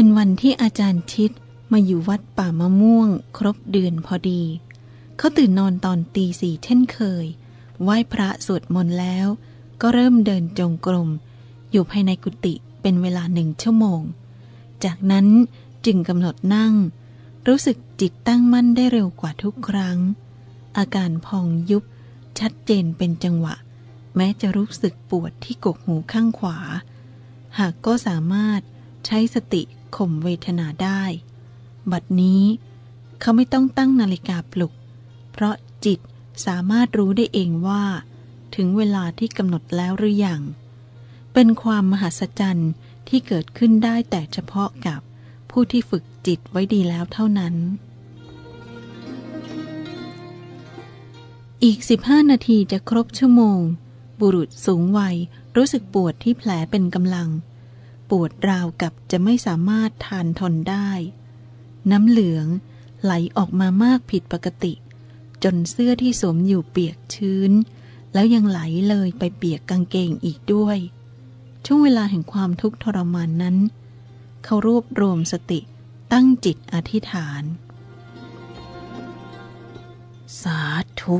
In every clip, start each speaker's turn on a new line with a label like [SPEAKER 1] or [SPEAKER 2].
[SPEAKER 1] เป็นวันที่อาจารย์ชิดมาอยู่วัดป่ามะม่วง ครบเดือนพอดี เขาตื่นนอนตอนตีสี่เช่นเคย ไหว้พระสวดมนต์แล้ว ก็เริ่มเดินจงกรม อยู่ภายในกุฏิเป็นเวลาหนึ่งชั่วโมง จากนั้นจึงกำหนดนั่ง รู้สึกจิตตั้งมั่นได้เร็วกว่าทุกครั้ง อาการพองยุบชัดเจนเป็นจังหวะ แม้จะรู้สึกปวดที่กกหูข้างขวา หากก็สามารถใช้สติ ข่มเวทนาได้ บัดนี้เขาไม่ต้องตั้งนาฬิกาปลุก เพราะจิตสามารถรู้ได้เองว่า ถึงเวลาที่กำหนดแล้วหรือยัง เป็นความมหัศจรรย์ที่เกิดขึ้นได้แต่เฉพาะกับผู้ที่ฝึกจิตไว้ดีแล้วเท่านั้น อีก 15 นาทีจะครบชั่วโมง บุรุษสูงวัยรู้สึกปวดที่แผลเป็นกำลัง ปวดราวกับจะไม่สามารถทานทนได้ น้ำเหลืองไหลออกมามากผิดปกติ จนเสื้อที่สวมอยู่เปียกชื้น แล้วยังไหลเลยไปเปียกกางเกงอีกด้วย ช่วงเวลาแห่งความทุกข์ทรมานนั้น เขารวบรวมสติตั้งจิตอธิษฐาน สาธุ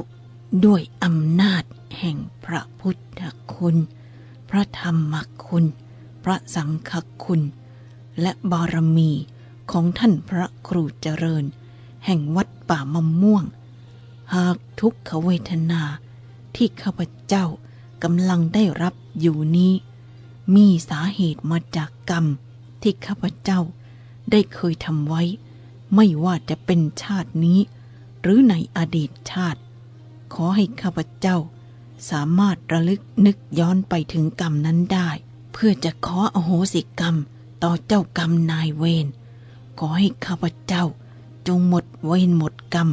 [SPEAKER 1] ด้วยอำนาจแห่งพระพุทธคุณ พระธรรมคุณ ระสังฆคุณ และบารมีของท่านพระครูเจริญ แห่งวัดป่ามะม่วง หากทุกขเวทนาที่ข้าพเจ้ากำลังได้รับอยู่นี้ มีสาเหตุมาจากกรรมที่ข้าพเจ้าได้เคยทำไว้ ไม่ว่าจะเป็นชาตินี้ หรือในอดีตชาติ ขอให้ข้าพเจ้าสามารถระลึกนึกย้อนไปถึงกรรมนั้นได้ พื่อจะขออโหสิกรรมต่อเจ้ากรรมนายเวรขอให้ข้าพเจ้า จงหมดเวรหมดกรรม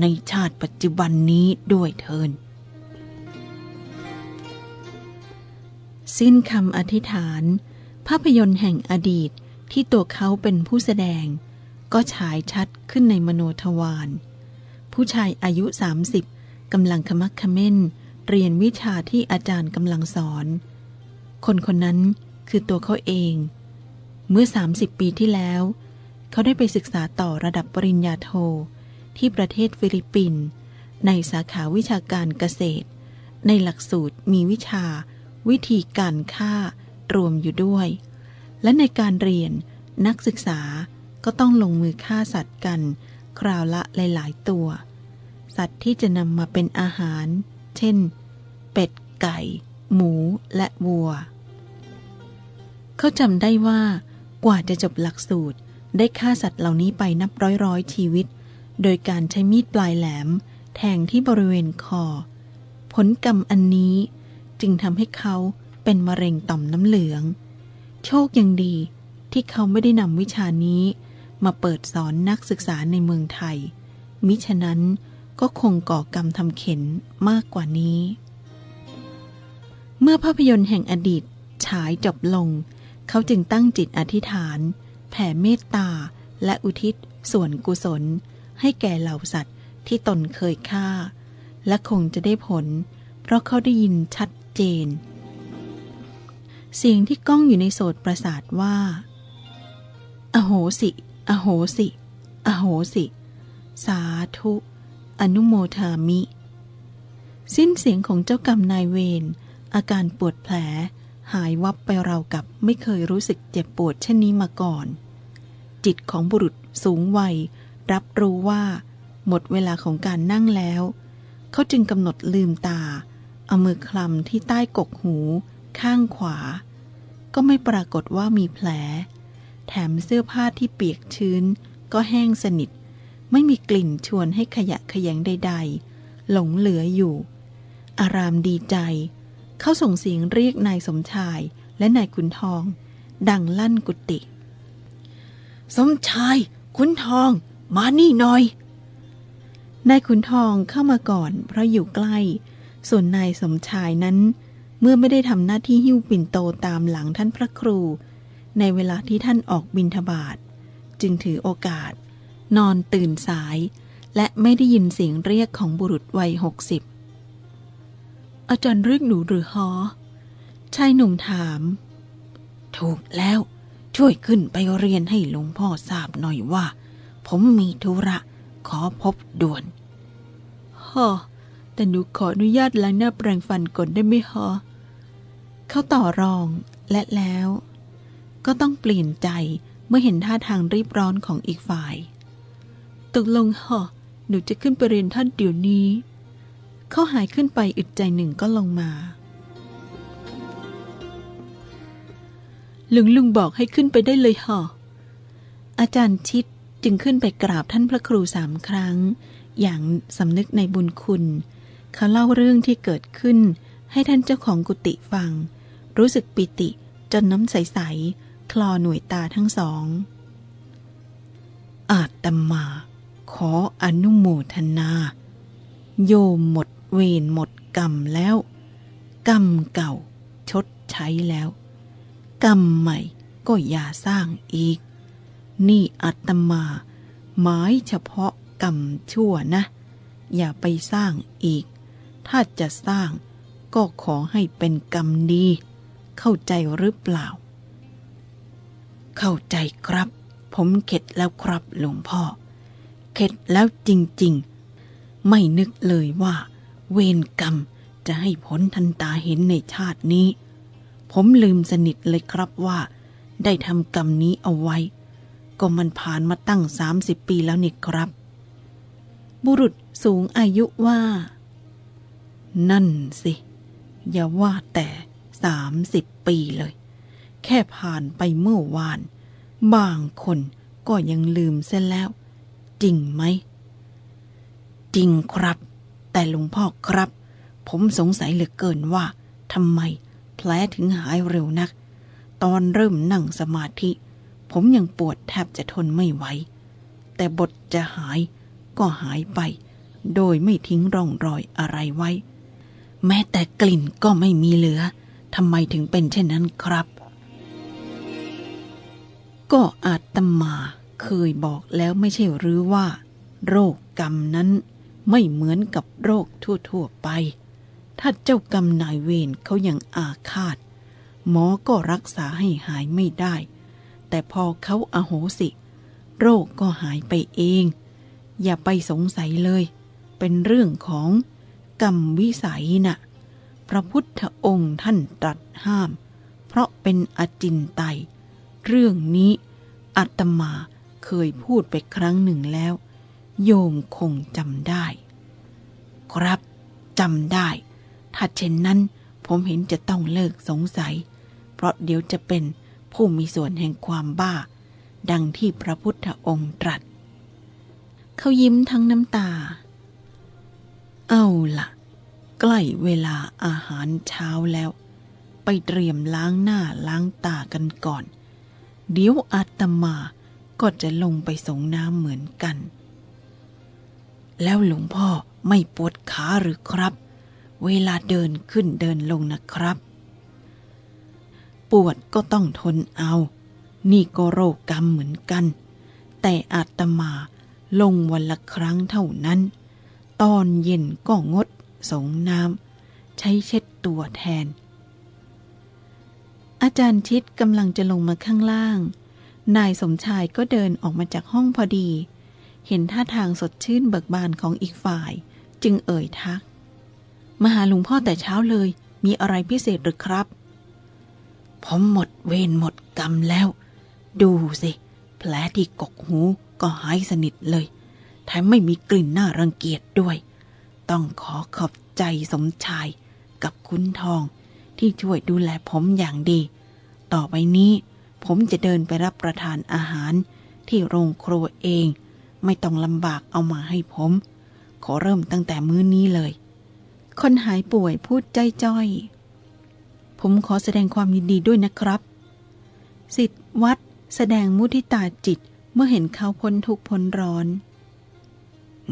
[SPEAKER 1] ในชาติปัจจุบันนี้ด้วยเทิน สิ้นคำอธิษฐาน ภาพยนตร์แห่งอดีตที่ตัวเขาเป็นผู้แสดง ก็ฉายชัดขึ้นในมโนทวารผู้ชายอายุ 30กำลังขมักขม้น เรียนวิชาที่อาจารย์กำลังสอน คนคนนั้นคือตัวเขาเอง เมื่อ 30 ปีที่แล้ว เขาได้ไปศึกษาต่อระดับปริญญาโท ที่ประเทศฟิลิปปินส์ในสาขาวิชาการเกษตร ในหลักสูตรมีวิชา วิธีการฆ่ารวมอยู่ด้วย และในการเรียนนักศึกษาก็ต้องลงมือฆ่าสัตว์กัน คราวละหลาย ๆ ตัว สัตว์ที่จะนำมาเป็นอาหาร เช่น เป็ดไก่ หมูและวัว เขาจำได้ว่ากว่าจะจบหลักสูตรได้ฆ่าสัตว์เหล่านี้ไปนับร้อยร้อยชีวิต โดยการใช้มีดปลายแหลม แทงที่บริเวณคอ ผลกรรมอันนี้จึงทำให้เขาเป็นมะเร็งต่อมน้ำเหลือง โชคยังดีที่เขาไม่ได้นำวิชานี้มาเปิดสอนนักศึกษาในเมืองไทย มิฉะนั้นก็คงก่อกรรมทำเข็นมากกว่านี้ เมื่อภาพยนตร์แห่งอดีตฉายจบลง เขาจึงตั้งจิตอธิษฐาน แผ่เมตตา และอุทิศ ส่วนกุศล ให้แก่เหล่าสัตว์ที่ตนเคยฆ่า และคงจะได้ผล เพราะเขาได้ยินชัดเจน เสียงที่ก้องอยู่ในโสตประสาทว่า อโหสิ อโหสิ อโหสิ สาธุ อนุโมทามิ สิ้นเสียงของเจ้ากรรมนายเวร อาการปวดแผล หายวับไปเราวกับไม่เคยรู้สึกเจ็บปวดเช่นนี้มาก่อน จิตของบุรุษสูงวัย รับรู้ว่า หมดเวลาของการนั่งแล้ว เขาจึงกำหนดลืมตา เอามือคลำที่ใต้กกหู ข้างขวา ก็ไม่ปรากฏว่ามีแผล แถมเสื้อผ้าที่เปียกชื้น ก็แห้งสนิท ไม่มีกลิ่นชวนให้ขยะขยงใด ๆ หลงเหลืออยู่ อารามดีใจ เขาส่งเสียงเรียกนายสมชายและนายขุนทอง ดังลั่นกุฏิสมชายขุนทอง มานี่หน่อยนายขุนทองเข้ามาก่อน เพราะอยู่ใกล้ ส่วนนายสมชายนั้น เมื่อไม่ได้ทำหน้าที่หิ้วปิ่นโตตามหลังท่านพระครู ในเวลาที่ท่านออกบินทบาทจึงถือโอกาส นอนตื่นสาย และไม่ได้ยินเสียงเรียกของบุรุษวัยหกสิบ อาจารย์เรียกหนูหรือฮอชายหนุ่มถาม ถูกแล้ว ช่วยขึ้นไปเรียนให้หลวงพ่อทราบหน่อยว่า ผมมีธุระ ขอพบด่วนฮอแต่หนูขออนุญาตล้างหน้าแปรงฟันก่อนได้ไหมฮะเขาต่อรองและแล้ว ก็ต้องเปลี่ยนใจเมื่อเห็นท่าทางรีบร้อนของอีกฝ่าย ตกลงฮะหนูจะขึ้นไปเรียนท่านเดี๋ยวนี้ เขาหายขึ้นไปอึดใจหนึ่งก็ลงมา ลุงลุงบอกให้ขึ้นไปได้เลยฮะอาจารย์ชิดจึงขึ้นไปกราบท่านพระครูสามครั้ง อย่างสำนึกในบุญคุณ เขาเล่าเรื่องที่เกิดขึ้น ให้ท่านเจ้าของกุฏิฟัง รู้สึกปิติจนน้ำใส ๆ คลอหน่วยตาทั้งสอง อาตมา ขออนุโมทนา โยมหมด เวรหมดกรรมแล้ว กรรมเก่าชดใช้แล้ว กรรมใหม่ก็อย่าสร้างอีก นี่อาตมา หมายเฉพาะกรรมชั่วนะ อย่าไปสร้างอีก ถ้าจะสร้างก็ขอให้เป็นกรรมดี เข้าใจหรือเปล่า เข้าใจครับ ผมเข็ดแล้วครับหลวงพ่อ เข็ดแล้วจริง ๆ ไม่นึกเลยว่า เวรกรรมจะให้ผลทันตาเห็นในชาตินี้ ผมลืมสนิทเลยครับว่า ได้ทำกรรมนี้เอาไว้ ก็มันผ่านมาตั้งสามสิบปีแล้วนี่ครับ บุรุษสูงอายุว่า นั่นสิ อย่าว่าแต่สามสิบปีเลย แค่ผ่านไปเมื่อวาน บางคนก็ยังลืมเส้นแล้ว จริงไหม จริงครับ แต่หลวงพ่อครับ ผมสงสัยเหลือเกินว่าทำไมแผลถึงหายเร็วนัก ตอนเริ่มนั่งสมาธิ ผมยังปวดแทบจะทนไม่ไหว แต่บทจะหายก็หายไป โดยไม่ทิ้งร่องรอยอะไรไว้ แม้แต่กลิ่นก็ไม่มีเหลือทำไมถึงเป็นเช่นนั้นครับ ก็อาตมาเคยบอกแล้วไม่ใช่หรือว่า โรคกรรมนั้น ไม่เหมือนกับโรคทั่ว ๆ ไป ถ้าเจ้ากรรมนายเวรเขายังอาฆาต หมอก็รักษาให้หายไม่ได้ แต่พอเขาอโหสิ โรคก็หายไปเอง อย่าไปสงสัยเลย เป็นเรื่องของกรรมวิสัยน่ะ พระพุทธองค์ท่านตรัสห้าม เพราะเป็นอจินไตยเรื่องนี้อาตมาเคยพูดไปครั้งหนึ่งแล้ว โยมคงจำได้ ครับจำได้ ถ้าเช่นนั้นผมเห็นจะต้องเลิกสงสัย เพราะเดี๋ยวจะเป็นผู้มีส่วนแห่งความบ้า ดังที่พระพุทธองค์ตรัส เขายิ้มทั้งน้ำตา เอาล่ะ ใกล้เวลาอาหารเช้าแล้ว ไปเตรียมล้างหน้าล้างตากันก่อน เดี๋ยวอาตมาก็จะลงไปส่งน้ำเหมือนกัน แล้วหลวงพ่อไม่ปวดขาหรือครับ เวลาเดินขึ้นเดินลงนะครับ ปวดก็ต้องทนเอา นี่ก็โรคกรรมเหมือนกัน แต่อาตมาลงวันละครั้งเท่านั้น ตอนเย็นก็งดสงน้ำใช้เช็ดตัวแทน อาจารย์ชิดกำลังจะลงมาข้างล่าง นายสมชายก็เดินออกมาจากห้องพอดี เห็นท่าทางสดชื่นเบิกบานของอีกฝ่าย จึงเอ่ยทัก มาหาหลวงพ่อแต่เช้าเลย มีอะไรพิเศษหรือครับ ผมหมดเวรหมดกรรมแล้ว ดูสิ แผลที่กกหูก็หายสนิทเลย แถมไม่มีกลิ่นน่ารังเกียจด้วย ต้องขอขอบใจสมชายกับคุณทอง ที่ช่วยดูแลผมอย่างดี ต่อไปนี้ ผมจะเดินไปรับประทานอาหารที่โรงครัวเอง ไม่ต้องลำบากเอามาให้ผม ขอเริ่มตั้งแต่มื้อนี้เลย คนหายป่วยพูดใจจ้อย ผมขอแสดงความยินดีด้วยนะครับ สิทธิ์วัดแสดงมุทิตาจิตเมื่อเห็นเขาพ้นทุกพ้นร้อน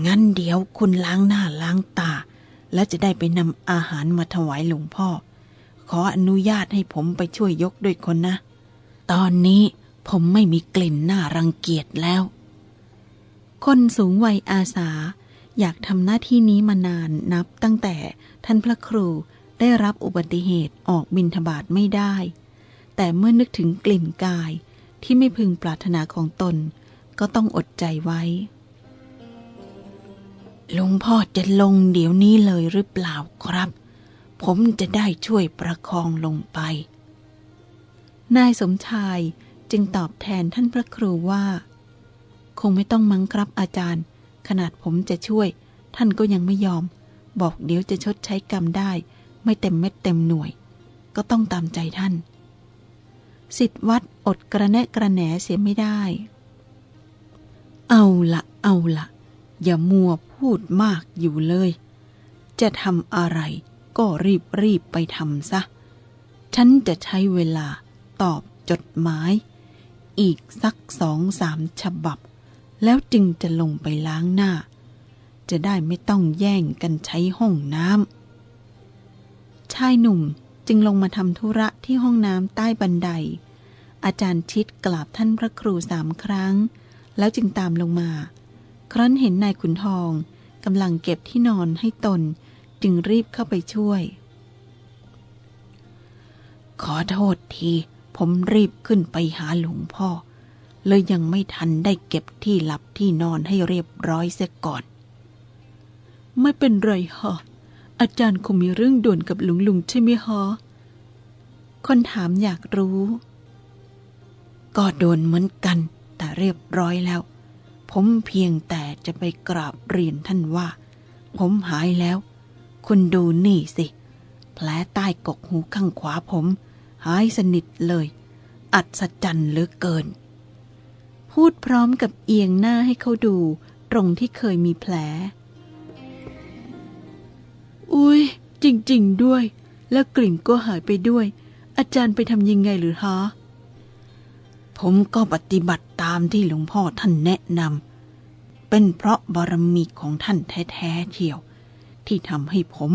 [SPEAKER 1] งั้นเดี๋ยวคุณล้างหน้าล้างตา แล้วจะได้ไปนำอาหารมาถวายหลวงพ่อ ขออนุญาตให้ผมไปช่วยยกด้วยคนนะ ตอนนี้ผมไม่มีกลิ่นหน่ารังเกียจแล้ว คนสูงวัยอาสา อยากทำหน้าที่นี้มานานนับตั้งแต่ท่านพระครูได้รับอุบัติเหตุออกบินทบาทไม่ได้ แต่เมื่อนึกถึงกลิ่นกายที่ไม่พึงปรารถนาของตน ก็ต้องอดใจไว้ลุงพ่อจะลงเดี๋ยวนี้เลยหรือเปล่าครับ ผมจะได้ช่วยประคองลงไป นายสมชายจึงตอบแทนท่านพระครูว่า คงไม่ต้องมั้งครับอาจารย์ ขนาดผมจะช่วย ท่านก็ยังไม่ยอม บอกเดี๋ยวจะชดใช้กรรมได้ ไม่เต็มเม็ดเต็มหน่วย ก็ต้องตามใจท่านสิทธิวัดอดกระแนะกระแหนเสียไม่ได้ เอาละเอาละอย่ามัวพูดมากอยู่เลย จะทำอะไรก็รีบรีบไปทำซะ ฉันจะใช้เวลาตอบจดหมาย อีกสักสองสามฉบับ แล้วจึงจะลงไปล้างหน้า จะได้ไม่ต้องแย่งกันใช้ห้องน้ำชายหนุ่มจึงลงมาทำธุระที่ห้องน้ำใต้บันได อาจารย์ชิดกราบท่านพระครูสามครั้ง แล้วจึงตามลงมา ครั้นเห็นนายขุนทองกำลังเก็บที่นอนให้ตนจึงรีบเข้าไปช่วย ขอโทษที ผมรีบขึ้นไปหาหลวงพ่อ เลยยังไม่ทันได้เก็บที่หลับที่นอนให้เรียบร้อยเสียก่อน ไม่เป็นไรฮะอาจารย์คงมีเรื่องด่วนกับลุงลุงใช่ไหมฮะคนถามอยากรู้ ก็โดนเหมือนกัน แต่เรียบร้อยแล้ว ผมเพียงแต่จะไปกราบเรียนท่านว่า ผมหายแล้ว คุณดูนี่สิ แผลใต้กกหูข้างขวาผม หายสนิทเลย อัศจรรย์เหลือเกิน พูดพร้อมกับเอียงหน้าให้เขาดู ตรงที่เคยมีแผล อุ้ยจริง ๆ ด้วย แล้วกลิ่นก็หายไปด้วย อาจารย์ไปทำยังไงหรือฮะ ผมก็ปฏิบัติตามที่หลวงพ่อท่านแนะนำ เป็นเพราะบารมีของท่านแท้ๆเชียว ที่ทำให้ผม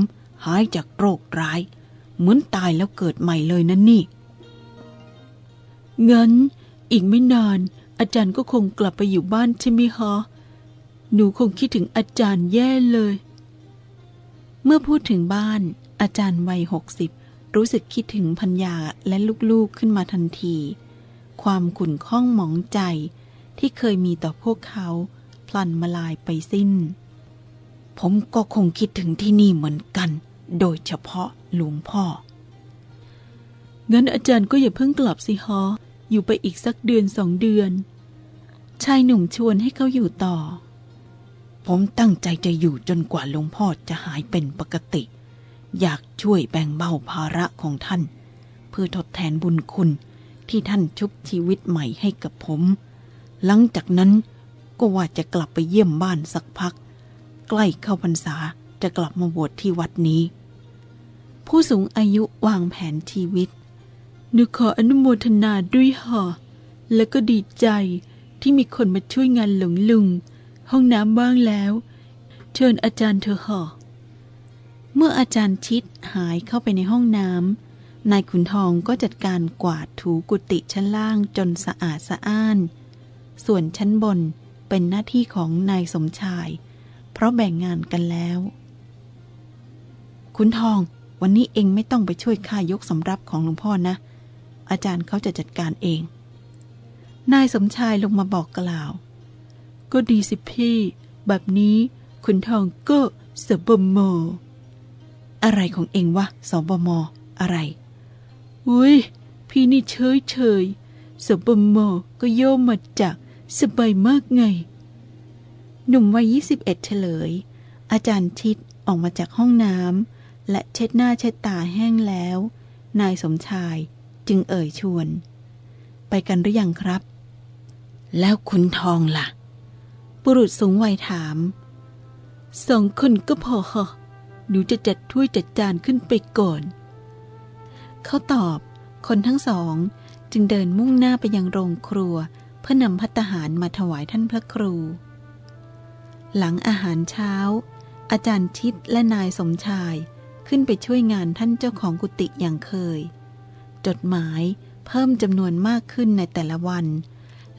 [SPEAKER 1] หายจากโรคร้าย เหมือนตายแล้วเกิดใหม่เลยนั่นนี่ งั้นอีกไม่นาน อาจารย์ก็คงกลับไปอยู่บ้านใช่ไหมฮะหนูคงคิดถึงอาจารย์แย่เลย เมื่อพูดถึงบ้าน อาจารย์วัยหกสิบรู้สึกคิดถึงพัญญาและลูกๆขึ้นมาทันที ความขุ่นข้องหมองใจที่เคยมีต่อพวกเขา พลันมาลายไปสิ้น ผมก็คงคิดถึงที่นี่เหมือนกัน โดยเฉพาะหลวงพ่องั้นอาจารย์ก็อย่าเพิ่งกลับสิฮะ อยู่ไปอีกสักเดือนสองเดือน ชายหนุ่มชวนให้เขาอยู่ต่อ ผมตั้งใจจะอยู่จนกว่าหลวงพ่อจะหายเป็นปกติ อยากช่วยแบ่งเบาภาระของท่าน เพื่อทดแทนบุญคุณที่ท่านชุบชีวิตใหม่ให้กับผม หลังจากนั้นก็ว่าจะกลับไปเยี่ยมบ้านสักพัก ใกล้เข้าพรรษาจะกลับมาบวชที่วัดนี้ ผู้สูงอายุวางแผนชีวิต หนูขออนุโมทนาด้วยฮะและก็ดีใจที่มีคนมาช่วยงานหลงลุง ห้องน้ำว่างแล้ว เชิญอาจารย์เธอฮะเมื่ออาจารย์ชิดหายเข้าไปในห้องน้ำนายขุนทองก็จัดการกวาดถูกุฏิชั้นล่างจนสะอาดสะอ้าน ส่วนชั้นบนเป็นหน้าที่ของนายสมชาย เพราะแบ่งงานกันแล้ว ขุนทองวันนี้เองไม่ต้องไปช่วยข้ายกสำรับของหลวงพ่อนะ อาจารย์เขาจะจัดการเอง นายสมชายลงมาบอกกล่าว ก็ดีสิพี่ แบบนี้ขุนทองก็สบมอะไรของเองวะสบมอะไร อุ้ยพี่นี่เฉยเฉยสบมก็โยมมาจากสบายมากไง หนุ่มวัยยี่สิบเอ็ดเฉลย อาจารย์ชิดออกมาจากห้องน้ำและเช็ดหน้าเช็ดตาแห้งแล้ว นายสมชาย จึงเอ่ยชวน ไปกันหรือยังครับ แล้วคุณทองล่ะ บุรุษสูงวัยถามสองคนก็พอค่ะหนูจะจัดถ้วยจัดจานขึ้นไปก่อน เขาตอบคนทั้งสองจึงเดินมุ่งหน้าไปยังโรงครัว เพื่อนำพัตตาหารมาถวายท่านพระครู หลังอาหารเช้า อาจารย์ชิดและนายสมชายขึ้นไปช่วยงานท่านเจ้าของกุฏิอย่างเคย จดหมายเพิ่มจำนวนมากขึ้นในแต่ละวัน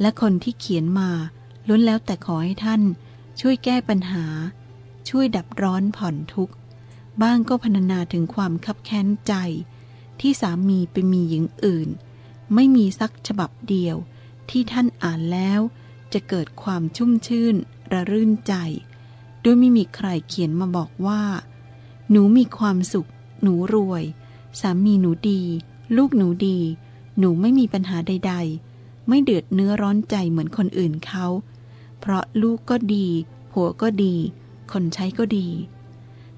[SPEAKER 1] และคนที่เขียนมาล้วนแล้วแต่ขอให้ท่าน ช่วยแก้ปัญหา ช่วยดับร้อนผ่อนทุกข์ บ้างก็พรรณนาถึงความคับแค้นใจ ที่สามีไปมีหญิงอื่น ไม่มีสักฉบับเดียว ที่ท่านอ่านแล้ว จะเกิดความชุ่มชื่น ระรื่นใจโดยไม่มีใครเขียนมาบอกว่า หนูมีความสุข หนูรวย สามีหนูดี ลูกหนูดี หนูไม่มีปัญหาใด ๆ ไม่เดือดเนื้อร้อนใจเหมือนคนอื่นเขา เพราะลูกก็ดี ผัวก็ดี คนใช้ก็ดี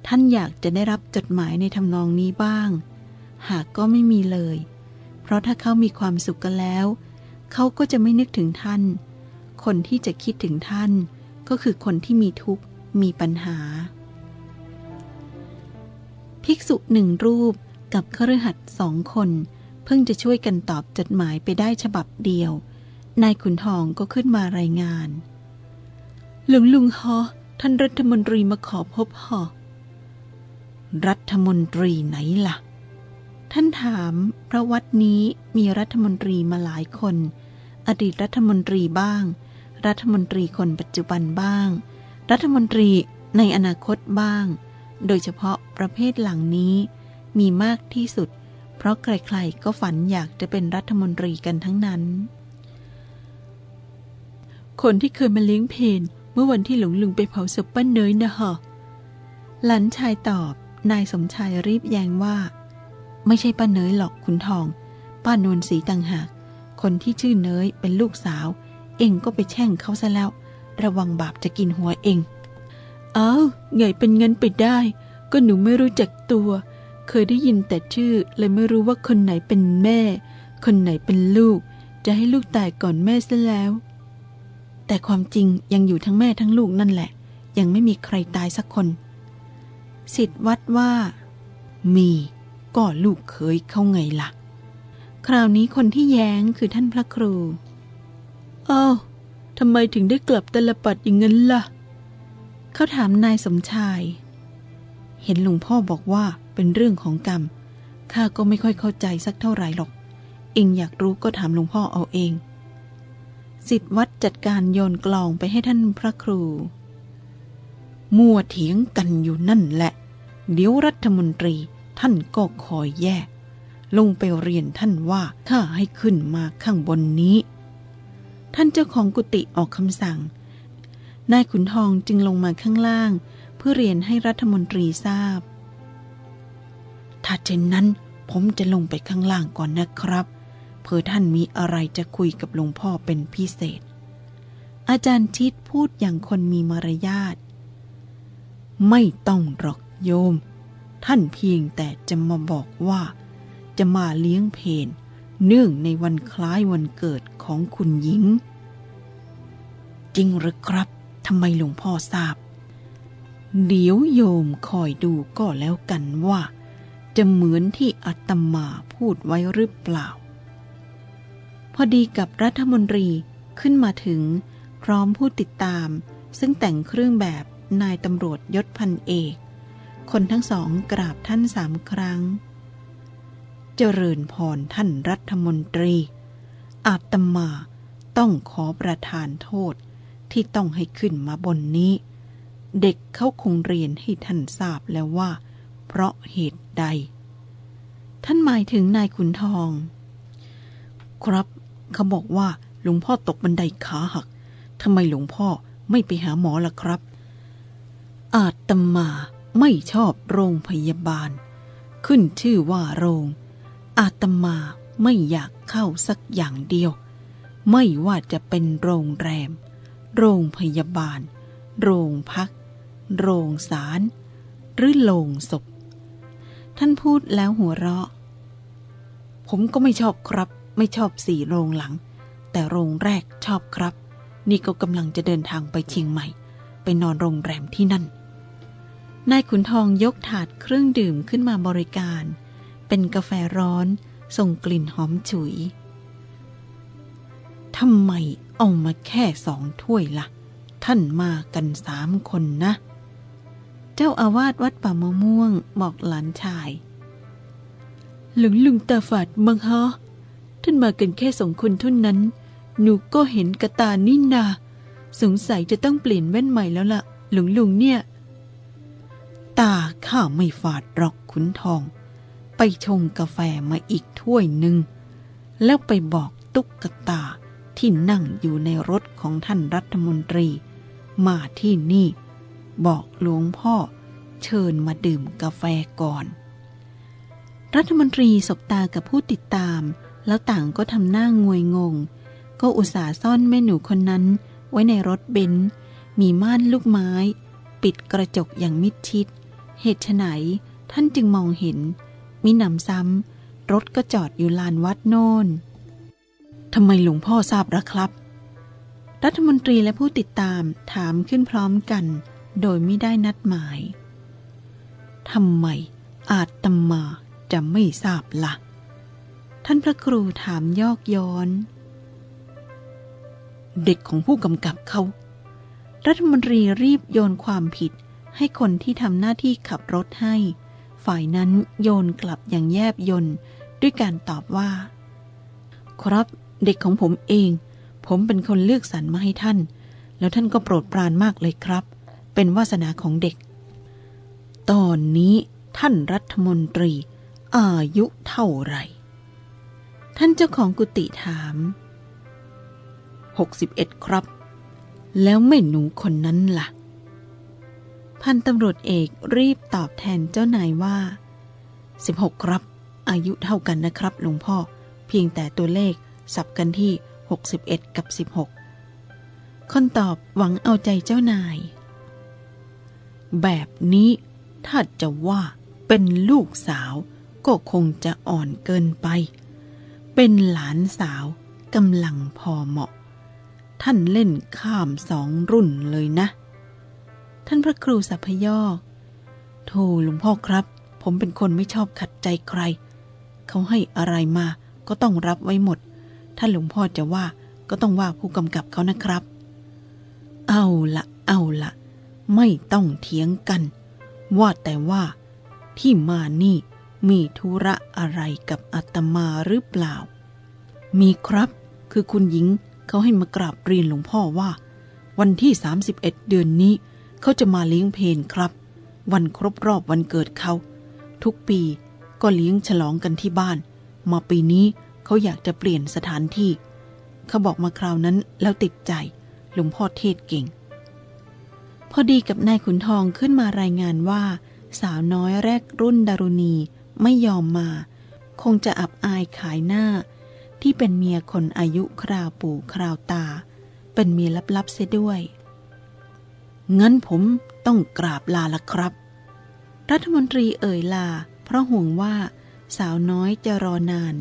[SPEAKER 1] ท่านอยากจะได้รับจดหมายในทำนองนี้บ้าง หากก็ไม่มีเลย เพราะถ้าเขามีความสุขกันแล้ว เขาก็จะไม่นึกถึงท่าน คนที่จะคิดถึงท่าน ก็คือคนที่มีทุกข์มีปัญหา ภิกษุหนึ่งรูป กับคฤหัสถ์สองคน เพิ่งจะช่วยกันตอบจดหมายไปได้ฉบับเดียว นายขุนทองก็ขึ้นมารายงาน หลวงลุงฮอท่านรัฐมนตรีมาขอพบฮอรัฐมนตรีไหนล่ะ ท่านถามเพราะวัดนี้มีรัฐมนตรีมาหลายคน อดีตรัฐมนตรีบ้าง รัฐมนตรีคนปัจจุบันบ้าง รัฐมนตรีในอนาคตบ้าง โดยเฉพาะประเภทหลังนี้ มีมากที่สุด เพราะใครๆก็ฝันอยากจะเป็นรัฐมนตรีกันทั้งนั้น คนที่เคยมาเลี้ยงเพนเมื่อวันที่หลวงลุงไปเผาศพป้าเนยนะฮะหลานชายตอบ นายสมชายรีบแย้งว่า ไม่ใช่ป้าเนยหรอกคุณทอง ป้านวลศรีต่างหาก คนที่ชื่อเนยเป็นลูกสาว เองก็ไปแช่งเขาซะแล้ว ระวังบาปจะกินหัวเอง เอ้าไงเป็นเงินไปได้ ก็หนูไม่รู้จักตัว เคยได้ยินแต่ชื่อเลยไม่รู้ว่าคนไหนเป็นแม่ คนไหนเป็นลูก จะให้ลูกตายก่อนแม่ซะแล้ว แต่ความจริงยังอยู่ทั้งแม่ทั้งลูกนั่นแหละ ยังไม่มีใครตายสักคนสิทธิ์วัดว่า มีก็ลูกเคยเข้าไงล่ะ คราวนี้คนที่แย้งคือท่านพระครูอ้าวทำไมถึงได้กลับตลปัดอย่างนั้นล่ะ เขาถามนายสมชาย เห็นหลวงพ่อบอกว่า เป็นเรื่องของกรรมข้าก็ไม่ค่อยเข้าใจสักเท่าไหร่หรอก เองอยากรู้ก็ถามหลวงพ่อเอาเองสิทธวัดจัดการโยนกลองไปให้ท่านพระครู มัวเถียงกันอยู่นั่นแหละ เดี๋ยวรัฐมนตรีท่านก็คอยแยกลงไปเรียนท่านว่าข้าให้ขึ้นมาข้างบนนี้ ท่านเจ้าของกุฏิออกคำสั่ง นายขุนทองจึงลงมาข้างล่าง เพื่อเรียนให้รัฐมนตรีทราบ ถ้าเช่นนั้นผมจะลงไปข้างล่างก่อนนะครับ เพื่อท่านมีอะไรจะคุยกับหลวงพ่อเป็นพิเศษ อาจารย์ชิดพูดอย่างคนมีมารยาท ไม่ต้องหรอกโยม ท่านเพียงแต่จะมาบอกว่า จะมาเลี้ยงเพนเนื่องในวันคล้ายวันเกิดของคุณหญิง จริงหรือครับทำไมหลวงพ่อทราบ เดี๋ยวโยมคอยดูก็แล้วกันว่า จะเหมือนที่อาตมาพูดไว้หรือเปล่า พอดีกับรัฐมนตรีขึ้นมาถึง พร้อมผู้ติดตาม ซึ่งแต่งเครื่องแบบนายตำรวจยศพันเอก คนทั้งสองกราบท่านสามครั้ง เจริญพรท่านรัฐมนตรี อาตมาต้องขอประทานโทษที่ต้องให้ขึ้นมาบนนี้ เด็กเขาคงเรียนให้ท่านทราบแล้วว่า เพราะเหตุใด ท่านหมายถึงนายขุนทอง ครับเขาบอกว่าหลวงพ่อตกบันไดขาหักทำไมหลวงพ่อไม่ไปหาหมอล่ะครับ อาตมาไม่ชอบโรงพยาบาล ขึ้นชื่อว่าโรง อาตมาไม่อยากเข้าสักอย่างเดียว ไม่ว่าจะเป็นโรงแรม โรงพยาบาล โรงพัก โรงสาร หรือโรงศพ ท่านพูดแล้วหัวเราะ ผมก็ไม่ชอบครับ ไม่ชอบสี่โรงหลัง แต่โรงแรกชอบครับ นี่ก็กำลังจะเดินทางไปเชียงใหม่ ไปนอนโรงแรมที่นั่น นายขุนทองยกถาดเครื่องดื่มขึ้นมาบริการ เป็นกาแฟร้อนส่งกลิ่นหอมฉุยทำไมเอามาแค่สองถ้วยละ่ะ ท่านมากันสามคนนะ เจ้าอาวาสวัดป่ามะม่วงบอกหลานชาย หลวงลุงตาฝาดมังฮะท่านมากันแค่สองคนเท่านั้น หนูก็เห็นกระตานี่นา สงสัยจะต้องเปลี่ยนแว่นใหม่แล้วล่ะ หลวงลุงเนี่ย ตาข้าไม่ฝาดหรอกขุนทอง ไปชงกาแฟมาอีกถ้วยหนึ่ง แล้วไปบอกตุ๊กตาที่นั่งอยู่ในรถของท่านรัฐมนตรี มาที่นี่ บอกหลวงพ่อเชิญมาดื่มกาแฟก่อน รัฐมนตรีสบตากับผู้ติดตาม แล้วต่างก็ทำหน้างวยงง ก็อุตส่าห์ซ่อนแม่หนูคนนั้น ไว้ในรถเบนซ์มีม่านลูกไม้ ปิดกระจกอย่างมิดชิด เหตุไฉนท่านจึงมองเห็น มิหนำซ้ำรถก็จอดอยู่ลานวัดโน่นทำไมหลวงพ่อทราบละครับ รัฐมนตรีและผู้ติดตามถามขึ้นพร้อมกัน โดยไม่ได้นัดหมายทำไมอาตมาจะไม่ทราบละ่ะ ท่านพระครูถามยอกย้อน เด็กของผู้กำกับเขา รัฐมนตรีรีบโยนความผิดให้คนที่ทำหน้าที่ขับรถให้ ฝ่ายนั้นโยนกลับอย่างแยบยนต์ด้วยการตอบว่า ครับเด็กของผมเอง ผมเป็นคนเลือกสรรมาให้ท่าน แล้วท่านก็โปรดปรานมากเลยครับ เป็นวาสนาของเด็ก ตอนนี้ท่านรัฐมนตรีอายุเท่าไหร่ ท่านเจ้าของกุฏิถามหกสิบเอ็ดครับ แล้วแม่หนูคนนั้นล่ะ พันตำรวจเอกรีบตอบแทนเจ้านายว่าสิบหกครับ อายุเท่ากันนะครับหลวงพ่อ เพียงแต่ตัวเลขสับกันที่61กับ16คนตอบหวังเอาใจเจ้านาย แบบนี้ถ้าจะว่าเป็นลูกสาวก็คงจะอ่อนเกินไป เป็นหลานสาวกำลังพอเหมาะ ท่านเล่นข้ามสองรุ่นเลยนะ ท่านพระครูสัพยอกโธ่หลวงพ่อครับ ผมเป็นคนไม่ชอบขัดใจใคร เขาให้อะไรมาก็ต้องรับไว้หมด ถ้าหลวงพ่อจะว่าก็ต้องว่าผู้กำกับเขานะครับ เอาละเอาละ ไม่ต้องเถียงกัน ว่าแต่ว่าที่มานี่มีธุระอะไรกับอาตมาหรือเปล่า มีครับ คือคุณหญิงเขาให้มากราบเรียนหลวงพ่อว่า วันที่ 31 เดือนนี้ เขาจะมาเลี้ยงเพนครับ วันครบรอบวันเกิดเขา ทุกปีก็เลี้ยงฉลองกันที่บ้าน มาปีนี้เขาอยากจะเปลี่ยนสถานที่ เขาบอกมาคราวนั้นแล้วติดใจ หลวงพ่อเทศเก่ง พอดีกับนายขุนทองขึ้นมารายงานว่า สาวน้อยแรกรุ่นดารุณีไม่ยอมมา คงจะอับอายขายหน้า ที่เป็นเมียคนอายุคราวปู่คราวตา เป็นเมียลับๆเสียด้วย งั้นผมต้องกราบลาละครับ รัฐมนตรีเอ่ยลา เพราะห่วงว่า สาวน้อยจะรอนาน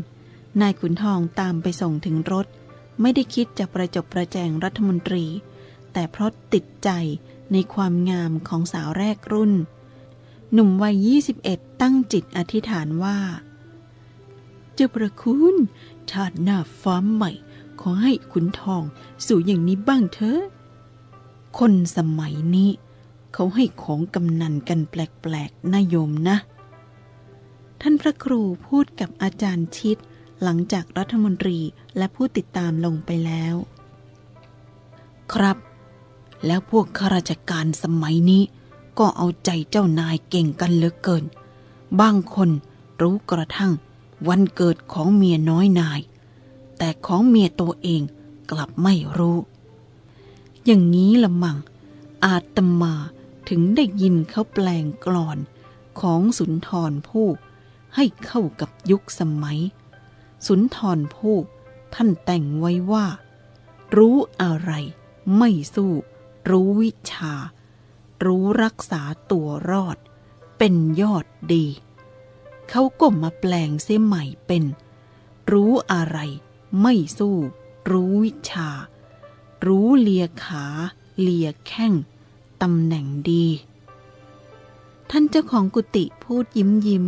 [SPEAKER 1] นายขุนทองตามไปส่งถึงรถ ไม่ได้คิดจะประจบประแจงรัฐมนตรี แต่เพราะติดใจ ในความงามของสาวแรกรุ่น หนุ่มวัย 21 ตั้งจิตอธิษฐานว่าเจ้าประคุณชาติหน้าฟ้าใหม่ ขอให้ขุนทองสู่อย่างนี้บ้างเถอะ คนสมัยนี้ เขาให้ของกำนันกันแปลกๆนะโยมนะ ท่านพระครูพูดกับอาจารย์ชิด หลังจากรัฐมนตรีและผู้ติดตามลงไปแล้ว ครับ แล้วพวกข้าราชการสมัยนี้ ก็เอาใจเจ้านายเก่งกันเหลือเกิน บางคนรู้กระทั่งวันเกิดของเมียน้อยนาย แต่ของเมียตัวเองกลับไม่รู้ อย่างนี้ละมังอาตมาถึงได้ยินเขาแปลงกลอนของสุนทรภู่ให้เข้ากับยุคสมัย สุนทรภู่ท่านแต่งไว้ว่า รู้อะไรไม่สู้ รู้วิชา รู้รักษาตัวรอด เป็นยอดดี เขาก็มาแปลงเสียใหม่เป็น รู้อะไรไม่สู้ รู้วิชา รู้เลียขา เลียแข้งตำแหน่งดี ท่านเจ้าของกุฏิพูดยิ้มยิ้ม